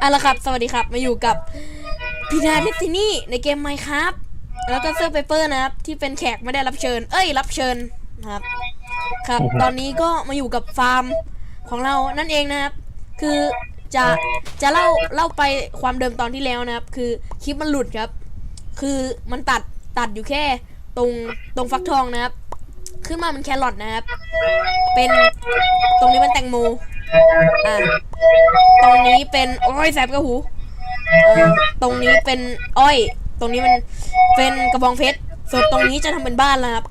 เอาละครับ สวัสดีครับ มาอยู่กับพีนาเดซินี่ในเกมไมครับ แล้วก็เซอร์เปเปอร์นะครับ ที่เป็นแขกไม่ได้รับเชิญ เอ้ย รับเชิญนะครับ ครับ ตอนนี้ก็มาอยู่กับฟาร์มของเรานั่นเองนะครับ คือจะจะเล่าเล่าไปความเดิมตอนที่แล้วนะครับ คือคลิปมันหลุดครับ คือมันตัดตัดอยู่แค่ตรงตรงฟักทองนะครับ ขึ้นมาเป็นแครอทนะครับ เป็นตรงนี้เป็นแตงโม อ่าตรงนี้เป็น โอ้ยแสบกระหูเออตรงนี้เป็นอ้อย ตรงนี้มันเป็นกระบองเพชร ส่วนตรงนี้จะทำเป็นบ้านแล้วครับ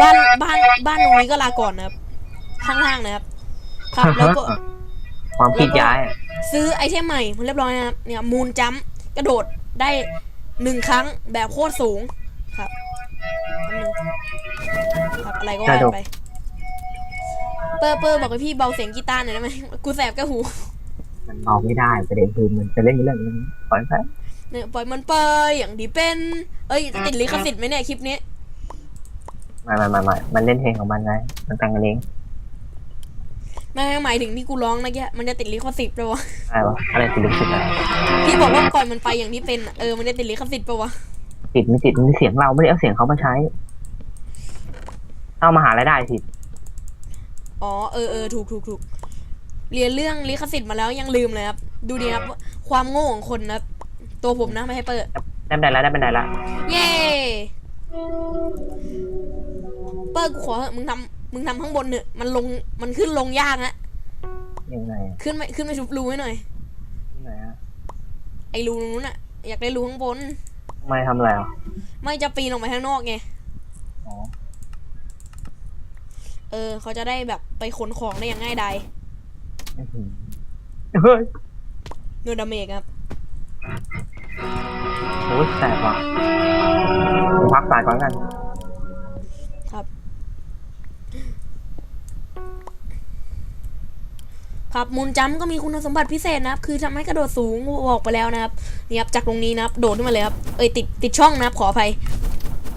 บ้านบ้านบ้านตรงนี้ก็ลาก่อนนะครับ ข้างล่างนะครับ ครับแล้วก็ความคิดย้ายอะซื้อไอเทมใหม่มันเรียบร้อยนะครับ เนี่ยมูนจัมกระโดดได้หนึ่งครั้งแบบโคตรสูงครับแป๊บนึงครับอะไรก็ว่าไป เปอร์เปอร์บอกให้พี่เบาเสียงกีตาร์หน่อยได้ไหมกูแสบกระหูมันเมาไม่ได้ประเด็นคือมันจะเล่นเรื่องนี้ปล่อยไปเนี่ยปล่อยมันไปอย่างดีเป็น เอ้ยติดลิขสิทธิ์ไหมเนี่ยคลิปนี้ไม่ไม่ไม่ไม่มันเล่นเพลงของมันไงมันแต่งกันเองไม่ไม่หมายถึงที่กูร้องนะแกมันจะติดลิขสิทธิ์ปะวะอะไรวะอะไรติดลิขสิทธิ์อะไรพี่บอกว่าปล่อยมันไปอย่างที่เป็นอะเออมันจะติดลิขสิทธิ์ปะวะติดไม่ติดมันเสียงเราไม่ได้เอาเสียงเขามาใช้เอามาหารายได้สิ อ๋อเออเออถูกถูกถูกเรียนเรื่องลิขสิทธิ์มาแล้วยังลืมเลยครับ ดูดีครับ ความโง่ของคนนะครับตัวผมนะไม่ให้เปิดได้บันไดแล้วได้บันไดแล้วเย้เปิดกูขอเถอะมึงทำมึงทำข้างบนเถอะมันลงมันขึ้นลงยากนะยังไงขึ้นไปขึ้นไปชุบรูให้หน่อย ยังไงอะไอ้รูนู้นอะอยากได้รูข้างบน ไม่ทำอะไรอะไม่จะปีนออกไปข้างนอกไง อ๋อ เออ เขาจะได้แบบไปขนของได้อย่างง่ายดายอื้อหือเฮ้ยโนดาเมกครับโอ้ยแสบว่ะพักสายก่อนกันครับมูลจัมป์ก็มีคุณสมบัติพิเศษนะครับ คือทำให้กระโดดสูงบอกไปแล้วนะครับนี่ครับจากตรงนี้นะครับ โดดขึ้นมาเลยครับ เอ้ยติดติดช่องนะครับ ขออภัย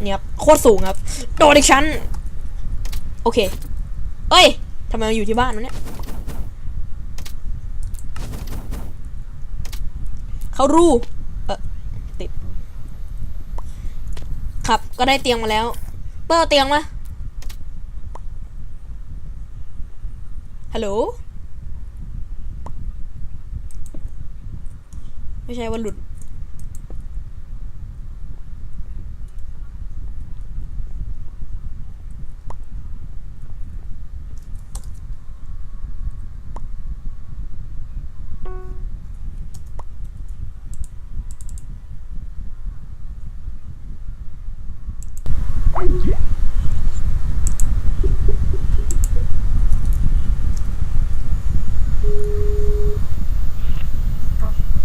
เนี่ยครับโคตรสูงครับ โดดอีกชั้น โอเค เอ้ยทำไมมาอยู่ที่บ้านวะเนี่ย เขารูเออติด ครับ ก็ได้เตียงมาแล้ว เปิดเอาเตียงมา ฮัลโหล ไม่ใช่ว่าหลุด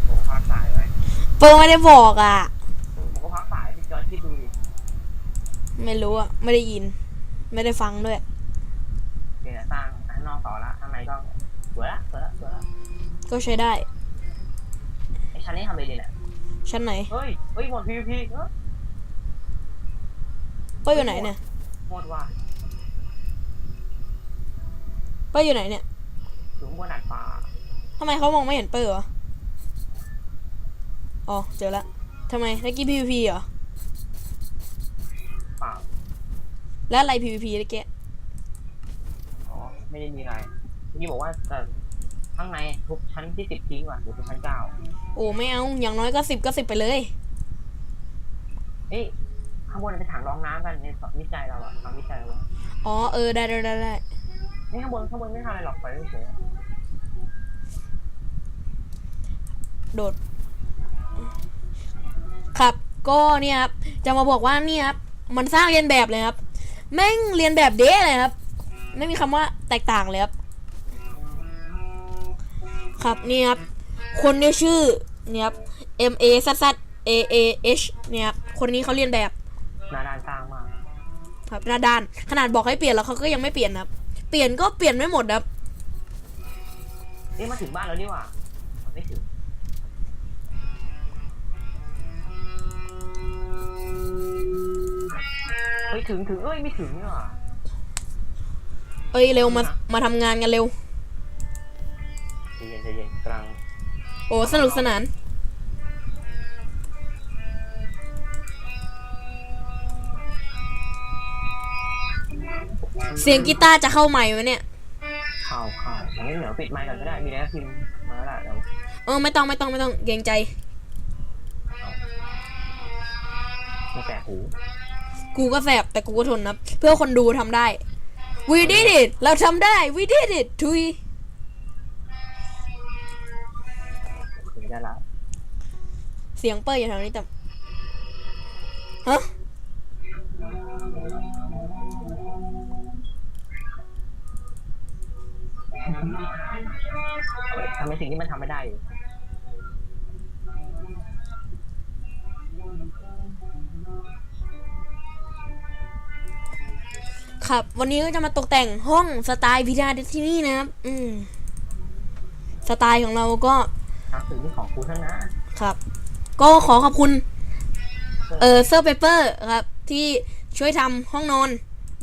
ผมพักสายไว้เปิร์ไม่ได้บอกอะ ผมก็พักสายพี่จอยคิดดูดิไม่รู้อะ ไม่ได้ยิน ไม่ได้ฟังด้วย เดี๋ยวสร้างข้างนอกต่อละข้างในก็สวยละสวยละสวยละก็ใช้ได้ไอชั้นนี้ทำอะไรดีเนี่ยชั้นไหน เฮ้ยเฮ้ยหมด PVP เออเปิ้ลอยู่ไหนเนี่ยหมดว่ะเปิ้ลอยู่ไหนเนี่ยถึงบนดาดฟ้าทำไมเขามองไม่เห็นเปิ้ลวะอ๋อเจอละทำไมตะกี้ PVP เหรอเปล่าแล้วอะไร PVP ตะกี้อ๋อไม่ได้มีอะไรเมื่อกี้บอกว่าจะข้างในทุกชั้นที่สิบทิ้งว่ะหรือทุกชั้นเก้าโอ้ไม่เอาอย่างน้อยก็สิบก็สิบไปเลยเอ้ย ข้างบนเป็นถังรองน้ำกันในสอบวิจัยเราอะทำวิจัยเราอะอ๋อเออได้ได้ได้ได้นี่ข้างบนข้างบนไม่ทำอะไรหรอกไปเฉยโดด ครับก็เนี่ยครับจะมาบอกว่าเนี่ยครับมันสร้างเรียนแบบเลยครับแม่งเรียนแบบเด้เลยครับ ไม่มีคำว่าแตกต่างเลยครับ ครับนี่ครับคนนี้ชื่อเนี่ยครับ M A Z Z A A H เนี่ยครับคนนี้เขาเรียนแบบ หน้าด้านสร้างมากครับหน้าด้านขนาดบอกให้เปลี่ยนแล้วเขาก็ยังไม่เปลี่ยนนะครับ เปลี่ยนก็เปลี่ยนไม่หมดครับเอ้ยมาถึงบ้านแล้วนี่หว่ามันไม่ถึงเฮ้ยถึงถึงเอ้ยไม่ถึงนี่หว่าเอ้ยเร็วมามาทำงานกันเร็วใจเย็นใจเย็นกำลังโอ้สนุกสนาน เสียงกีตาร์จะเข้าใหม่ไหมเนี่ย ข่าวข่าวอย่างนี้เหนือปิดไมค์ก่อนก็ได้มีอะไรก็พิมพ์มาแล้วล่ะเดี๋ยวเออไม่ต้องไม่ต้องไม่ต้องเกรงใจมีแสบหูกูก็แสบแต่กูก็ทนนะเพื่อคนดูทำได้ we did it เราทำได้ we did it ทุยถึงจะละเสียงเปิ้ลอยู่แถวนี้แต่ฮะ ทำในสิ่งที่มันทำไม่ได้อยู่ครับ วันนี้ก็จะมาตกแต่งห้องสไตล์พิธาที่นี่นะครับ อืม สไตล์ของเราก็หนังสือที่ของครูทั้งนั้นครับ ก็ขอขอบคุณ เออเซอร์เปเปอร์ครับ ที่ช่วยทำห้องนอน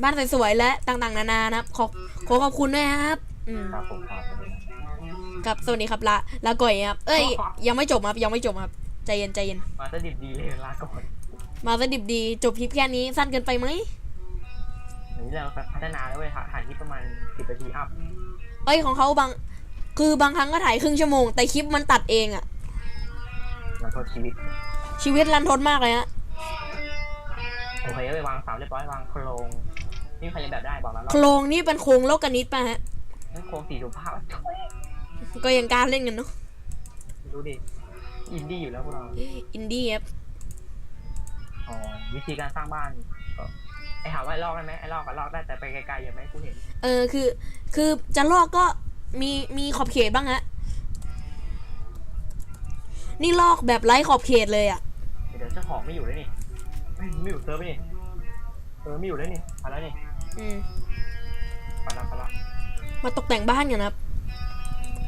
บ้านสวยๆและต่างๆ นานานะครับ ขอขอขอบคุณด้วยครับ อืมครับผมครับครับสวัสดีครับละลาก่อยครับ เอ้ย ยังไม่จบครับยังไม่จบครับใจเย็นใจเย็น มาสดิบดีเลยลาก่อนมาสดิบดีจบคลิปแค่นี้สั้นเกินไปไหมเดี๋ยวเราพัฒนาแล้วเว้ยถ่ายที่ประมาณสิบนาทีอัพเอ้ยของเขาบาง คือบางครั้งก็ถ่ายครึ่งชั่วโมง แต่คลิปมันตัดเองอะเราโทษชีวิต ชีวิตรันทดมากเลยฮะโอเคไปวางเสาเรียบร้อยวางโครงนี่ใครจะแบบได้บอกแล้วโครงนี่เป็นโครงโลกนิตป่ะฮะ เราโครงสีสุภาพก็ยังกล้ารเล่นกันเนาะดูดิ อินดี้อยู่แล้วพวกเรา อินดี้ครับอ๋อวิธีการสร้างบ้านก็ไอถามว่าไอ้ลอกได้ไหมไอ้ลอกก็ลอกได้แต่ไปไกลๆอย่าไหมกูเห็น เออคือ คือจะลอกก็มีมีขอบเขตบ้างฮะนี่ลอกแบบไร้ขอบเขตเลยอะเดี๋ยวเจ้าของไม่อยู่เลยนี่ไม่ไม่อยู่เซิร์ฟไปนี่เออไม่อยู่เลยนี่ไปแล้วนี่อืมไปแล้วไปแล้ว มาตกแต่งบ้านกันนะครับ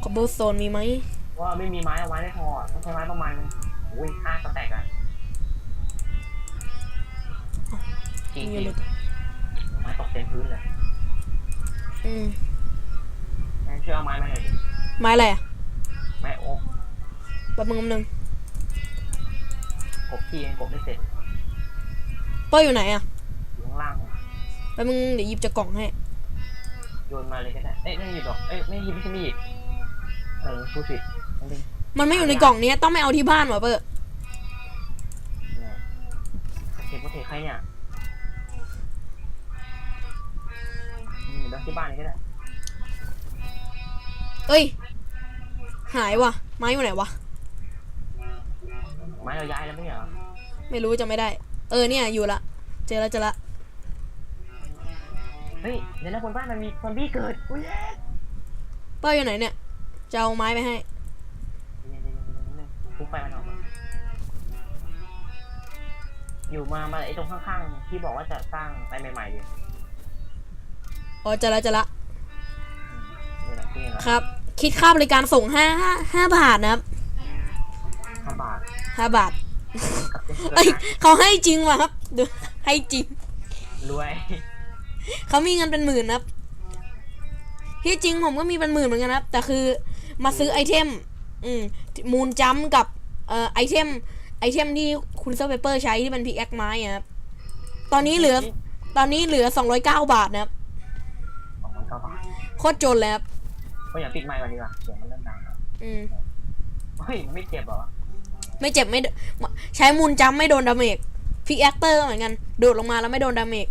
คอบเบลโซนมีไหมว่าไม่มีไม้เอาไว้ไม่พออะต้องใช้ไม้ประมาณอุ้ยห้าสแต็กอะจริงมีจริเลยไม้ตกเต็มพื้นเลยอืมงั้นช่วยเอาไม้มาหน่อยดิไม้อะไรอะไม้โอ๊กแป๊บนึงแป๊บนึงกบที่ยังกบไม่เสร็จเป้ยอยู่ไหนอะอยู่ข้างล่างแป๊บนึงเดี๋ยวหยิบจากกล่องให้ โยนมาเลยก็ได้ เอ้ยไม่หยิบหรอก เอ้ยไม่หยิบไม่ใช่มีดเออพูดผิดนั่นเองมันไม่อยู่ในกล่องเนี้ยต้องไม่เอาที่บ้านวะเป้ยเนี่ยเทปเทใครเนี่ยอืมเดี๋ยวที่บ้านนี่ก็ได้ เอ้ย หายวะไม้อยู่ไหนวะ ไม้เราย้ายแล้วไม่ใช่เหรอ ไม่รู้จะไม่ได้ เออเนี่ยอยู่ละ เจอแล้วเจอละเฮ้ยเดี๋ยวนะบนบ้านมันมีซอมบี้เกิดอุ้ยเย้เป้ยอยู่ไหนเนี่ยจะเอาไม้ไปให้เดี๋ยวๆๆๆๆปุ๊บไฟมันออกมาอยู่มามาไอ้ตรงข้างๆที่บอกว่าจะสร้างไปใหม่ๆดิอ๋อเจอแล้วเจอละนี่แหละที่นี่แหละครับ คิดค่าบริการส่งห้าห้าห้าบาทนะครับห้าบาทห้าบาทกับเพื่อนเอ้ยเขาให้จริงว่ะครับดูให้จริง รวย เขามีเงินเป็นหมื่นนะครับ ที่จริงผมก็มีเป็นหมื่นเหมือนกันนะครับ แต่คือมาซื้อไอเทม อืมมูลจัมป์กับเอ่อไอเทม ไอเทมที่คุณเซอร์เปเปอร์ใช้ที่เป็นพิกแอคไม้อะครับ ตอนนี้เหลือ ตอนนี้เหลือ209บาทนะครับสองพันเก้าบาทโคตรจนเลยครับก็อย่าปิดไมค์ก่อนดีกว่าเสียงมันเริ่มดังแล้วอืม เฮ้ยมันไม่เจ็บเหรอไม่เจ็บไม่โดใช้มูลจัมป์ไม่โดนดาเมจพิกแอคเตอร์เหมือนกัน โดดลงมาแล้วไม่โดนดาเมจ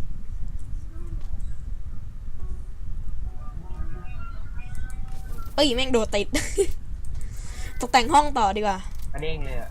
เอ้ยแม่งโดดติด ตกแต่งห้องต่อดีกว่ากระเด้งเลยอะ